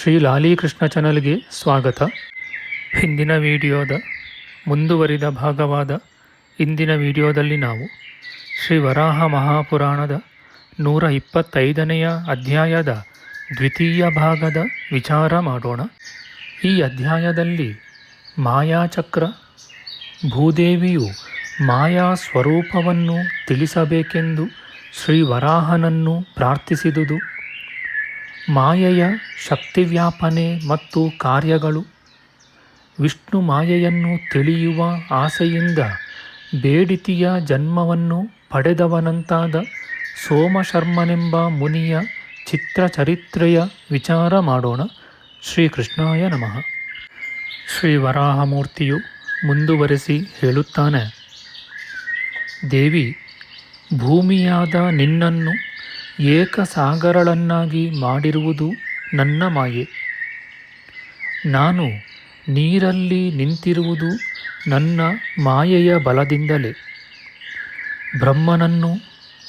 ಶ್ರೀ ಲಾಲೀಕೃಷ್ಣ ಚಾನಲ್ಗೆ ಸ್ವಾಗತ. ಹಿಂದಿನ ವಿಡಿಯೋದ ಮುಂದುವರಿದ ಭಾಗವಾದ ಇಂದಿನ ವಿಡಿಯೋದಲ್ಲಿ ನಾವು ಶ್ರೀ ವರಾಹ ಮಹಾಪುರಾಣದ ನೂರ ಇಪ್ಪತ್ತೈದನೆಯ ಅಧ್ಯಾಯದ ದ್ವಿತೀಯ ಭಾಗದ ವಿಚಾರ ಮಾಡೋಣ. ಈ ಅಧ್ಯಾಯದಲ್ಲಿ ಮಾಯಾಚಕ್ರ ಭೂದೇವಿಯು ಮಾಯಾ ಸ್ವರೂಪವನ್ನು ತಿಳಿಸಬೇಕೆಂದು ಶ್ರೀ ವರಾಹನನ್ನು ಪ್ರಾರ್ಥಿಸಿದುದು. ಮಾಯೆಯ ಶಕ್ತಿವ್ಯಾಪನೆ ಮತ್ತು ಕಾರ್ಯಗಳು. ವಿಷ್ಣು ಮಾಯೆಯನ್ನು ತಿಳಿಯುವ ಆಸೆಯಿಂದ ಬೇಡಿತಿಯ ಜನ್ಮವನ್ನು ಪಡೆದವನಂತಾದ ಸೋಮಶರ್ಮನೆಂಬ ಮುನಿಯ ಚಿತ್ರಚರಿತ್ರೆಯ ವಿಚಾರ ಮಾಡೋಣ. ಶ್ರೀಕೃಷ್ಣಾಯ ನಮಃ. ಶ್ರೀ ವರಾಹಮೂರ್ತಿಯು ಮುಂದುವರೆಸಿ ಹೇಳುತ್ತಾನೆ. ದೇವಿ, ಭೂಮಿಯಾದ ನಿನ್ನನ್ನು ಏಕಸಾಗರಳನ್ನಾಗಿ ಮಾಡಿರುವುದು ನನ್ನ ಮಾಯೆ. ನಾನು ನೀರಲ್ಲಿ ನಿಂತಿರುವುದು ನನ್ನ ಮಾಯೆಯ ಬಲದಿಂದಲೇ. ಬ್ರಹ್ಮನನ್ನು,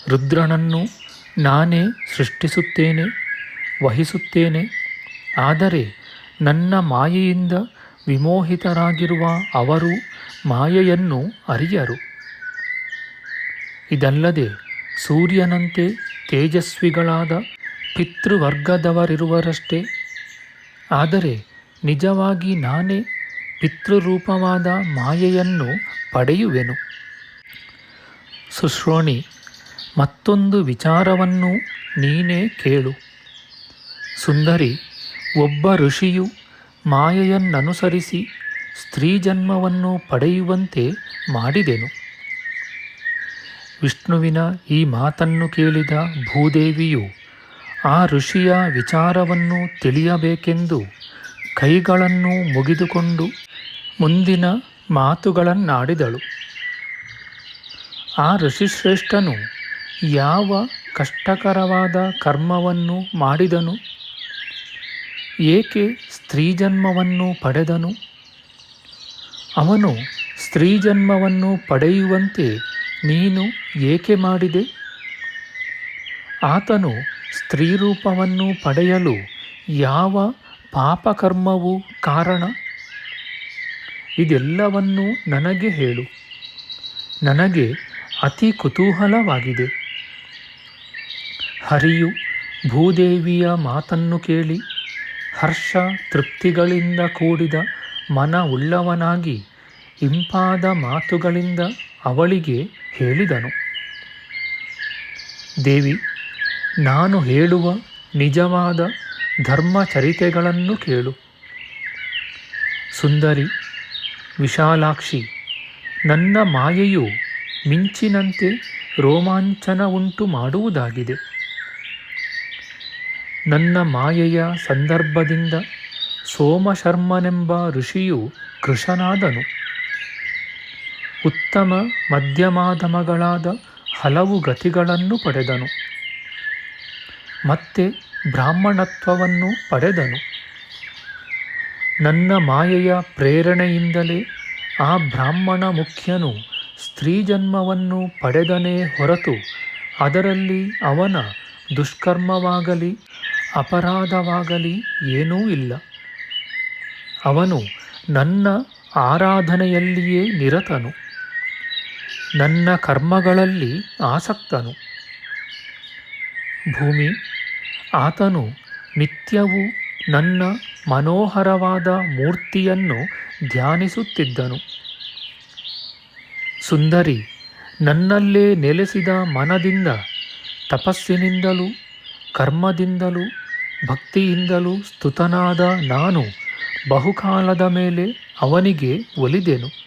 ರುದ್ರನನ್ನು ನಾನೇ ಸೃಷ್ಟಿಸುತ್ತೇನೆ, ವಹಿಸುತ್ತೇನೆ, ಆದರೆ ನನ್ನ ಮಾಯೆಯಿಂದ ವಿಮೋಹಿತರಾಗಿರುವ ಅವರು ಮಾಯೆಯನ್ನು ಅರಿಯರು. ಇದಲ್ಲದೆ ಸೂರ್ಯನಂತೆ ತೇಜಸ್ವಿಗಳಾದ ಪಿತೃವರ್ಗದವರಿರುವರಷ್ಟೇ. ಆದರೆ ನಿಜವಾಗಿ ನಾನೇ ಪಿತೃರೂಪವಾದ ಮಾಯೆಯನ್ನು ಪಡೆಯುವೆನು. ಸುಶ್ರೋಣಿ, ಮತ್ತೊಂದು ವಿಚಾರವನ್ನು ನೀನೇ ಕೇಳು. ಸುಂದರಿ, ಒಬ್ಬ ಋಷಿಯು ಮಾಯೆಯನ್ನನುಸರಿಸಿ ಸ್ತ್ರೀ ಜನ್ಮವನ್ನು ಪಡೆಯುವಂತೆ ಮಾಡಿದೆನು. ವಿಷ್ಣುವಿನ ಈ ಮಾತನ್ನು ಕೇಳಿದ ಭೂದೇವಿಯು, ಆ ಋಷಿಯ ವಿಚಾರವನ್ನು ತಿಳಿಯಬೇಕೆಂದು ಕೈಗಳನ್ನು ಮುಗಿದುಕೊಂಡು ಮುಂದಿನ ಮಾತುಗಳನ್ನಾಡಿದಳು. ಆ ಋಷಿಶ್ರೇಷ್ಠನು ಯಾವ ಕಷ್ಟಕರವಾದ ಕರ್ಮವನ್ನು ಮಾಡಿದನು? ಏಕೆ ಸ್ತ್ರೀಜನ್ಮವನ್ನು ಪಡೆದನು? ಅವನು ಸ್ತ್ರೀಜನ್ಮವನ್ನು ಪಡೆಯುವಂತೆ ನೀನು ಏಕೆ ಮಾಡಿದೆ? ಆತನು ಸ್ತ್ರೀರೂಪವನ್ನು ಪಡೆಯಲು ಯಾವ ಪಾಪಕರ್ಮವು ಕಾರಣ? ಇದೆಲ್ಲವನ್ನೂ ನನಗೆ ಹೇಳು. ನನಗೆ ಅತಿ ಕುತೂಹಲವಾಗಿದೆ. ಹರಿಯು ಭೂದೇವಿಯ ಮಾತನ್ನು ಕೇಳಿ ಹರ್ಷ ತೃಪ್ತಿಗಳಿಂದ ಕೂಡಿದ ಮನ ಉಳ್ಳವನಾಗಿ ಇಂಪಾದ ಮಾತುಗಳಿಂದ ಅವಳಿಗೆ ಹೇಳಿದನು, ದೇವಿ, ನಾನು ಹೇಳುವ ನಿಜವಾದ ಧರ್ಮಚರಿತೆಗಳನ್ನು ಕೇಳು. ಸುಂದರಿ, ವಿಶಾಲಾಕ್ಷಿ, ನನ್ನ ಮಾಯೆಯು ಮಿಂಚಿನಂತೆ ರೋಮಾಂಚನ ಉಂಟು ಮಾಡುವುದಾಗಿದೆ. ನನ್ನ ಮಾಯೆಯ ಸಂದರ್ಭದಿಂದ ಸೋಮಶರ್ಮನೆಂಬ ಋಷಿಯು ಕೃಶನಾದನು ಉತ್ತಮ ಮಧ್ಯಮಾಧಮಗಳಾದ ಹಲವು ಗತಿಗಳನ್ನು ಪಡೆದನು. ಮತ್ತೆ ಬ್ರಾಹ್ಮಣತ್ವವನ್ನು ಪಡೆದನು. ನನ್ನ ಮಾಯೆಯ ಪ್ರೇರಣೆಯಿಂದಲೇ ಆ ಬ್ರಾಹ್ಮಣ ಮುಖ್ಯನು ಸ್ತ್ರೀ ಜನ್ಮವನ್ನು ಪಡೆದನೇ ಹೊರತು ಅದರಲ್ಲಿ ಅವನ ದುಷ್ಕರ್ಮವಾಗಲಿ, ಅಪರಾಧವಾಗಲಿ ಏನೂ ಇಲ್ಲ. ಅವನು ನನ್ನ ಆರಾಧನೆಯಲ್ಲಿಯೇ ನಿರತನು. ನನ್ನ ಕರ್ಮಗಳಲ್ಲಿ ಆಸಕ್ತನು. ಭೂಮಿ, ಆತನು ನಿತ್ಯವೂ ನನ್ನ ಮನೋಹರವಾದ ಮೂರ್ತಿಯನ್ನು ಧ್ಯಾನಿಸುತ್ತಿದ್ದನು. ಸುಂದರಿ, ನನ್ನಲ್ಲೇ ನೆಲೆಸಿದ ಮನದಿಂದ, ತಪಸ್ಸಿನಿಂದಲೂ, ಕರ್ಮದಿಂದಲೂ, ಭಕ್ತಿಯಿಂದಲೂ ಸ್ತುತನಾದ ನಾನು ಬಹುಕಾಲದ ಮೇಲೆ ಅವನಿಗೆ ಒಲಿದೆನು.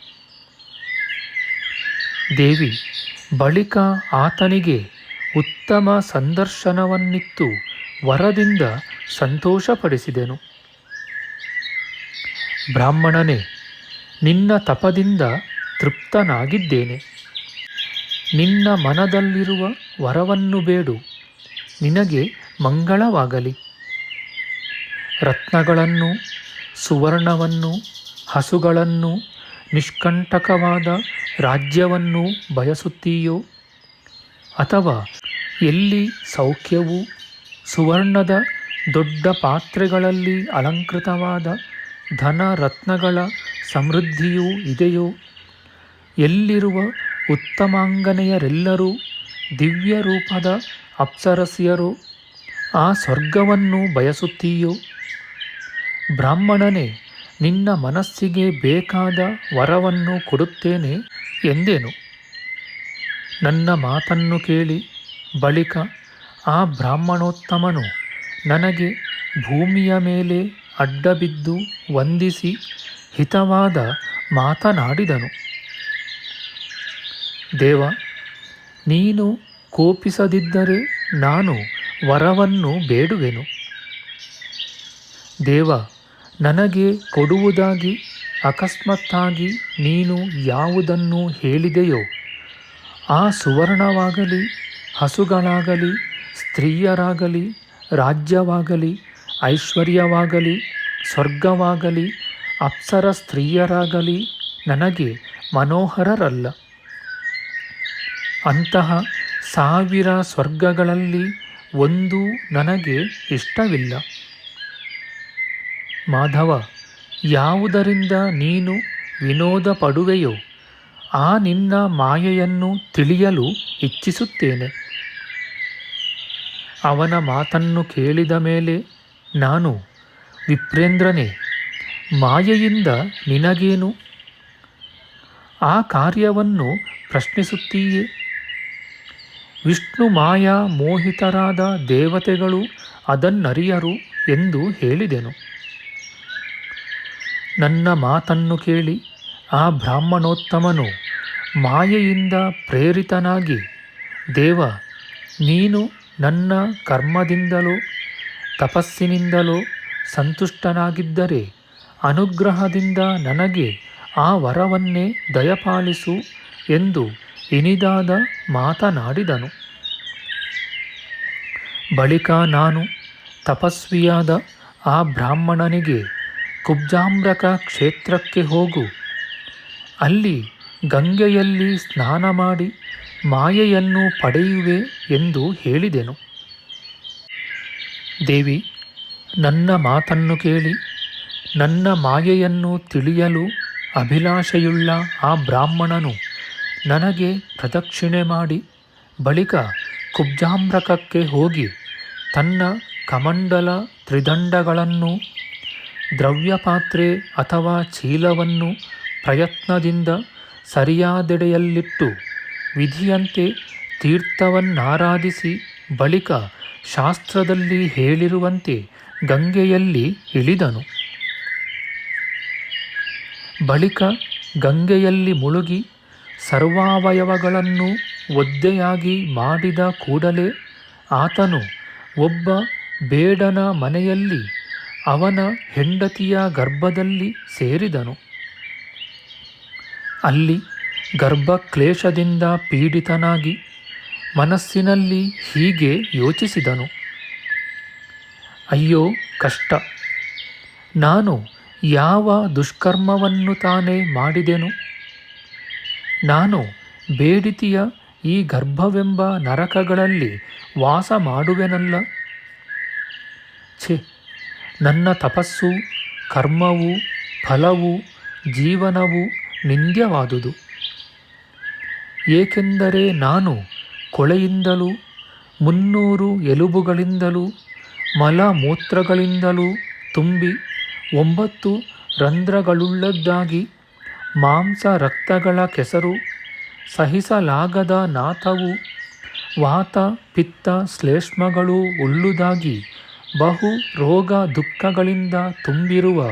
ದೇವಿ, ಬಳಿಕ ಆತನಿಗೆ ಉತ್ತಮ ಸಂದರ್ಶನವನ್ನಿತ್ತು, ವರದಿಂದ ಸಂತೋಷಪಡಿಸಿದೆನು. ಬ್ರಾಹ್ಮಣನೇ, ನಿನ್ನ ತಪದಿಂದ ತೃಪ್ತನಾಗಿದ್ದೇನೆ. ನಿನ್ನ ಮನದಲ್ಲಿರುವ ವರವನ್ನು ಬೇಡು, ನಿನಗೆ ಮಂಗಳವಾಗಲಿ. ರತ್ನಗಳನ್ನು, ಸುವರ್ಣವನ್ನು, ಹಸುಗಳನ್ನು, ನಿಷ್ಕಂಟಕವಾದ ರಾಜ್ಯವನ್ನು ಬಯಸುತ್ತೀಯೋ? ಅಥವಾ ಎಲ್ಲಿ ಸೌಖ್ಯವು ಸುವರ್ಣದ ದೊಡ್ಡ ಪಾತ್ರೆಗಳಲ್ಲಿ ಅಲಂಕೃತವಾದ ಧನ ರತ್ನಗಳ ಸಮೃದ್ಧಿಯೂ ಇದೆಯೋ? ಎಲ್ಲಿರುವ ಉತ್ತಮಾಂಗನೆಯರೆಲ್ಲರೂ ದಿವ್ಯ ರೂಪದ ಅಪ್ಸರಸಿಯರು, ಆ ಸ್ವರ್ಗವನ್ನು ಬಯಸುತ್ತೀಯೋ? ಬ್ರಾಹ್ಮಣನೇ, ನಿನ್ನ ಮನಸ್ಸಿಗೆ ಬೇಕಾದ ವರವನ್ನು ಕೊಡುತ್ತೇನೆ. ಎಂದೆನು? ನನ್ನ ಮಾತನ್ನು ಕೇಳಿ ಬಳಿಕ ಆ ಬ್ರಾಹ್ಮಣೋತ್ತಮನು ನನಗೆ ಭೂಮಿಯ ಮೇಲೆ ಅಡ್ಡಬಿದ್ದು ವಂದಿಸಿ ಹಿತವಾದ ಮಾತನಾಡಿದನು. ದೇವ, ನೀನು ಕೋಪಿಸದಿದ್ದರೆ ನಾನು ವರವನ್ನು ಬೇಡುವೆನು. ದೇವ, ನನಗೆ ಕೊಡುವುದಾಗಿ ಅಕಸ್ಮಾತ್ತಾಗಿ ನೀನು ಯಾವುದನ್ನು ಹೇಳಿದೆಯೋ, ಆ ಸುವರ್ಣವಾಗಲಿ, ಹಸುಗಳಾಗಲಿ, ಸ್ತ್ರೀಯರಾಗಲಿ, ರಾಜ್ಯವಾಗಲಿ, ಐಶ್ವರ್ಯವಾಗಲಿ, ಸ್ವರ್ಗವಾಗಲಿ, ಅಪ್ಸರ ಸ್ತ್ರೀಯರಾಗಲಿ ನನಗೆ ಮನೋಹರರಲ್ಲ. ಅಂತಹ ಸಾವಿರ ಸ್ವರ್ಗಗಳಲ್ಲಿ ಒಂದೂ ನನಗೆ ಇಷ್ಟವಿಲ್ಲ. ಮಾಧವ ಯಾವುದರಿಂದ ನೀನು ವಿನೋದ ಪಡುವೆಯೋ ಆ ನಿನ್ನ ಮಾಯೆಯನ್ನು ತಿಳಿಯಲು ಇಚ್ಛಿಸುತ್ತೇನೆ. ಅವನ ಮಾತನ್ನು ಕೇಳಿದ ಮೇಲೆ ನಾನು, ವಿಪ್ರೇಂದ್ರನೇ, ಮಾಯೆಯಿಂದ ನಿನಗೇನು? ಆ ಕಾರ್ಯವನ್ನು ಪ್ರಶ್ನಿಸುತ್ತೀಯೇ? ವಿಷ್ಣು ಮಾಯಾ ಮೋಹಿತರಾದ ದೇವತೆಗಳು ಅದನ್ನರಿಯರು ಎಂದು ಹೇಳಿದೆನು. ನನ್ನ ಮಾತನ್ನು ಕೇಳಿ ಆ ಬ್ರಾಹ್ಮಣೋತ್ತಮನು ಮಾಯೆಯಿಂದ ಪ್ರೇರಿತನಾಗಿ, ದೇವ, ನೀನು ನನ್ನ ಕರ್ಮದಿಂದಲೋ, ತಪಸ್ಸಿನಿಂದಲೋ ಸಂತುಷ್ಟನಾಗಿದ್ದರೆ ಅನುಗ್ರಹದಿಂದ ನನಗೆ ಆ ವರವನ್ನೇ ದಯಪಾಲಿಸು ಎಂದು ಇನಿದಾದ ಮಾತನಾಡಿದನು. ಬಳಿಕ ನಾನು ತಪಸ್ವಿಯಾದ ಆ ಬ್ರಾಹ್ಮಣನಿಗೆ ಕುಬ್ಜಾಮ್ರಕ ಕ್ಷೇತ್ರಕ್ಕೆ ಹೋಗು. ಅಲ್ಲಿ ಗಂಗೆಯಲ್ಲಿ ಸ್ನಾನ ಮಾಡಿ ಮಾಯೆಯನ್ನು ಪಡೆಯುವೆ ಎಂದು ಹೇಳಿದೆನು. ದೇವಿ, ನನ್ನ ಮಾತನ್ನು ಕೇಳಿ, ನನ್ನ ಮಾಯೆಯನ್ನು ತಿಳಿಯಲು ಅಭಿಲಾಷೆಯುಳ್ಳ ಆ ಬ್ರಾಹ್ಮಣನು ನನಗೆ ಪ್ರದಕ್ಷಿಣೆ ಮಾಡಿ, ಬಳಿಕ ಕುಬ್ಜಾಮ್ರಕಕ್ಕೆ ಹೋಗಿ ತನ್ನ ಕಮಂಡಲ ತ್ರಿದಂಡಗಳನ್ನು ದ್ರವ್ಯಪಾತ್ರೆ ಅಥವಾ ಚೀಲವನ್ನು ಪ್ರಯತ್ನದಿಂದ ಸರಿಯಾದೆಡೆಯಲ್ಲಿಟ್ಟು ವಿಧಿಯಂತೆ ತೀರ್ಥವನ್ನಾರಾಧಿಸಿ ಬಳಿಕ ಶಾಸ್ತ್ರದಲ್ಲಿ ಹೇಳಿರುವಂತೆ ಗಂಗೆಯಲ್ಲಿ ಇಳಿದನು. ಬಳಿಕ ಗಂಗೆಯಲ್ಲಿ ಮುಳುಗಿ ಸರ್ವಾವಯವಗಳನ್ನು ಒದ್ದೆಯಾಗಿ ಮಾಡಿದ ಕೂಡಲೇ ಆತನು ಒಬ್ಬ ಬೇಡನ ಮನೆಯಲ್ಲಿ ಅವನ ಹೆಂಡತಿಯ ಗರ್ಭದಲ್ಲಿ ಸೇರಿದನು. ಅಲ್ಲಿ ಗರ್ಭಕ್ಲೇಶದಿಂದ ಪೀಡಿತನಾಗಿ ಮನಸ್ಸಿನಲ್ಲಿ ಹೀಗೆ ಯೋಚಿಸಿದನು. ಅಯ್ಯೋ, ಕಷ್ಟ. ನಾನು ಯಾವ ದುಷ್ಕರ್ಮವನ್ನು ತಾನೇ ಮಾಡಿದೆನು? ನಾನು ಬೇಡಿತಿಯ ಈ ಗರ್ಭವೆಂಬ ನರಕಗಳಲ್ಲಿ ವಾಸ ಮಾಡುವೆನಲ್ಲ? ಛೆ ನನ್ನ ತಪಸ್ಸು, ಕರ್ಮವು, ಫಲವು, ಜೀವನವು ನಿಂದ್ಯವಾದುದು. ಏಕೆಂದರೆ ನಾನು ಕೊಳೆಯಿಂದಲೂ, ಮುನ್ನೂರು ಎಲುಬುಗಳಿಂದಲೂ ಮಲ ಮೂತ್ರಗಳಿಂದಲೂ ತುಂಬಿ ಒಂಬತ್ತು ರಂಧ್ರಗಳುಳ್ಳದ್ದಾಗಿ ಮಾಂಸ ರಕ್ತಗಳ ಕೆಸರು, ಸಹಿಸಲಾಗದ ನಾಥವು, ವಾತ, ಪಿತ್ತ, ಶ್ಲೇಷ್ಮಗಳು ಉಳ್ಳುದಾಗಿ ಬಹು ರೋಗ ದುಃಖಗಳಿಂದ ತುಂಬಿರುವ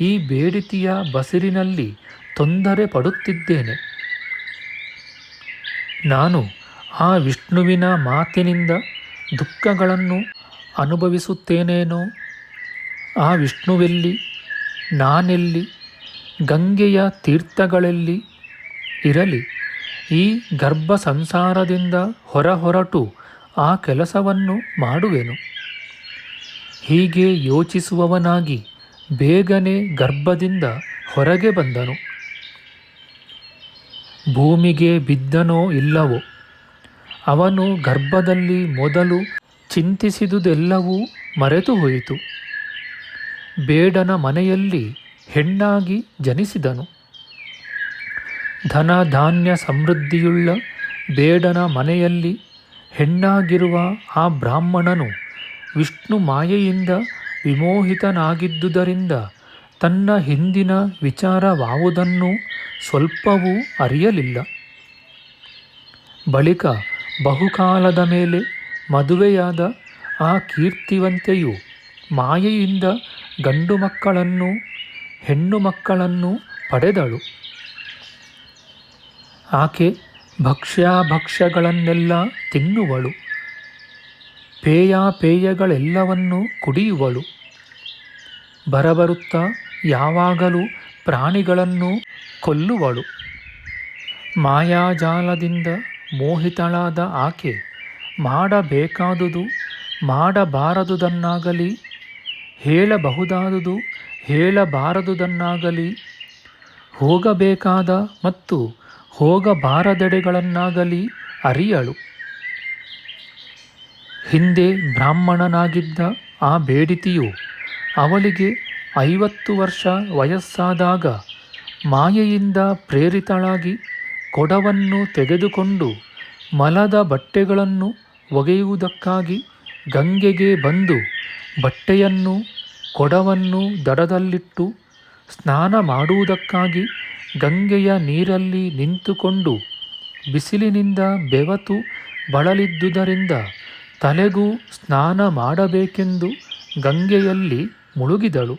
ಈ ಬೇಡಿತಿಯ ಬಸಿರಿನಲ್ಲಿ ತೊಂದರೆ ಪಡುತ್ತಿದ್ದೇನೆ. ನಾನು ಆ ವಿಷ್ಣುವಿನ ಮಾತಿನಿಂದ ದುಃಖಗಳನ್ನು ಅನುಭವಿಸುತ್ತೇನೇನೋ? ಆ ವಿಷ್ಣುವೆಲ್ಲಿ? ನಾನೆಲ್ಲಿ? ಗಂಗೆಯ ತೀರ್ಥಗಳಲ್ಲಿ ಇರಲಿ? ಈ ಗರ್ಭ ಸಂಸಾರದಿಂದ ಹೊರ ಹೊರಟು ಆ ಕೆಲಸವನ್ನು ಮಾಡುವೆನು. ಹೀಗೆ ಯೋಚಿಸುವವನಾಗಿ ಬೇಗನೆ ಗರ್ಭದಿಂದ ಹೊರಗೆ ಬಂದನು. ಭೂಮಿಗೆ ಬಿದ್ದನೋ ಇಲ್ಲವೋ, ಅವನು ಗರ್ಭದಲ್ಲಿ ಮೊದಲು ಚಿಂತಿಸಿದುದೆಲ್ಲವೂ ಮರೆತು ಹೋಯಿತು. ಬೇಡನ ಮನೆಯಲ್ಲಿ ಹೆಣ್ಣಾಗಿ ಜನಿಸಿದನು. ಧನ ಧಾನ್ಯ ಸಮೃದ್ಧಿಯುಳ್ಳ ಬೇಡನ ಮನೆಯಲ್ಲಿ ಹೆಣ್ಣಾಗಿರುವ ಆ ಬ್ರಾಹ್ಮಣನು ವಿಷ್ಣು ಮಾಯೆಯಿಂದ ವಿಮೋಹಿತನಾಗಿದ್ದುದರಿಂದ ತನ್ನ ಹಿಂದಿನ ವಿಚಾರವಾವುದನ್ನು ಸ್ವಲ್ಪವೂ ಅರಿಯಲಿಲ್ಲ. ಬಳಿಕ ಬಹುಕಾಲದ ಮೇಲೆ ಮದುವೆಯಾದ ಆ ಕೀರ್ತಿವಂತೆಯು ಮಾಯೆಯಿಂದ ಗಂಡು ಮಕ್ಕಳನ್ನು, ಹೆಣ್ಣು ಮಕ್ಕಳನ್ನು ಪಡೆದಳು. ಆಕೆ ಭಕ್ಷ್ಯಾಭಕ್ಷ್ಯಗಳನ್ನೆಲ್ಲ ತಿನ್ನುವಳು. ಪೇಯಾಪೇಯಗಳೆಲ್ಲವನ್ನೂ ಕುಡಿಯುವಳು. ಬರಬರುತ್ತಾ ಯಾವಾಗಲೂ ಪ್ರಾಣಿಗಳನ್ನು ಕೊಲ್ಲುವಳು. ಮಾಯಾಜಾಲದಿಂದ ಮೋಹಿತಳಾದ ಆಕೆ ಮಾಡಬೇಕಾದುದು, ಮಾಡಬಾರದುದನ್ನಾಗಲಿ, ಹೇಳಬಹುದಾದುದು, ಹೇಳಬಾರದುದನ್ನಾಗಲಿ, ಹೋಗಬೇಕಾದ ಮತ್ತು ಹೋಗಬಾರದೆಡೆಗಳನ್ನಾಗಲಿ ಅರಿಯಳು. ಹಿಂದೆ ಬ್ರಾಹ್ಮಣನಾಗಿದ್ದ ಆ ಬೇಡಿತಿಯು ಅವಳಿಗೆ ಐವತ್ತು ವರ್ಷ ವಯಸ್ಸಾದಾಗ ಮಾಯೆಯಿಂದ ಪ್ರೇರಿತಳಾಗಿ ಕೊಡವನ್ನು ತೆಗೆದುಕೊಂಡು ಮಲದ ಬಟ್ಟೆಗಳನ್ನು ಒಗೆಯುವುದಕ್ಕಾಗಿ ಗಂಗೆಗೆ ಬಂದು ಬಟ್ಟೆಯನ್ನು, ಕೊಡವನ್ನು ದಡದಲ್ಲಿಟ್ಟು ಸ್ನಾನ ಮಾಡುವುದಕ್ಕಾಗಿ ಗಂಗೆಯ ನೀರಲ್ಲಿ ನಿಂತುಕೊಂಡು ಬಿಸಿಲಿನಿಂದ ಬೆವತು ಬಳಲಿದ್ದುದರಿಂದ ತಲೆಗೂ ಸ್ನಾನ ಮಾಡಬೇಕೆಂದು ಗಂಗೆಯಲ್ಲಿ ಮುಳುಗಿದಳು.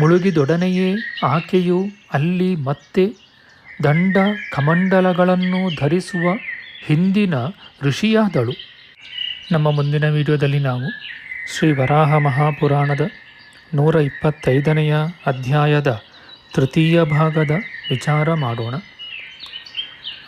ಮುಳುಗಿದೊಡನೆಯೇ ಆಕೆಯು ಅಲ್ಲಿ ಮತ್ತೆ ದಂಡ ಕಮಂಡಲಗಳನ್ನು ಧರಿಸುವ ಹಿಂದಿನ ಋಷಿಯಾದಳು. ನಮ್ಮ ಮುಂದಿನ ವಿಡಿಯೋದಲ್ಲಿ ನಾವು ಶ್ರೀ ವರಾಹ ಮಹಾಪುರಾಣದ ನೂರ ಇಪ್ಪತ್ತೈದನೆಯ ಅಧ್ಯಾಯದ ತೃತೀಯ ಭಾಗದ ವಿಚಾರ ಮಾಡೋಣ.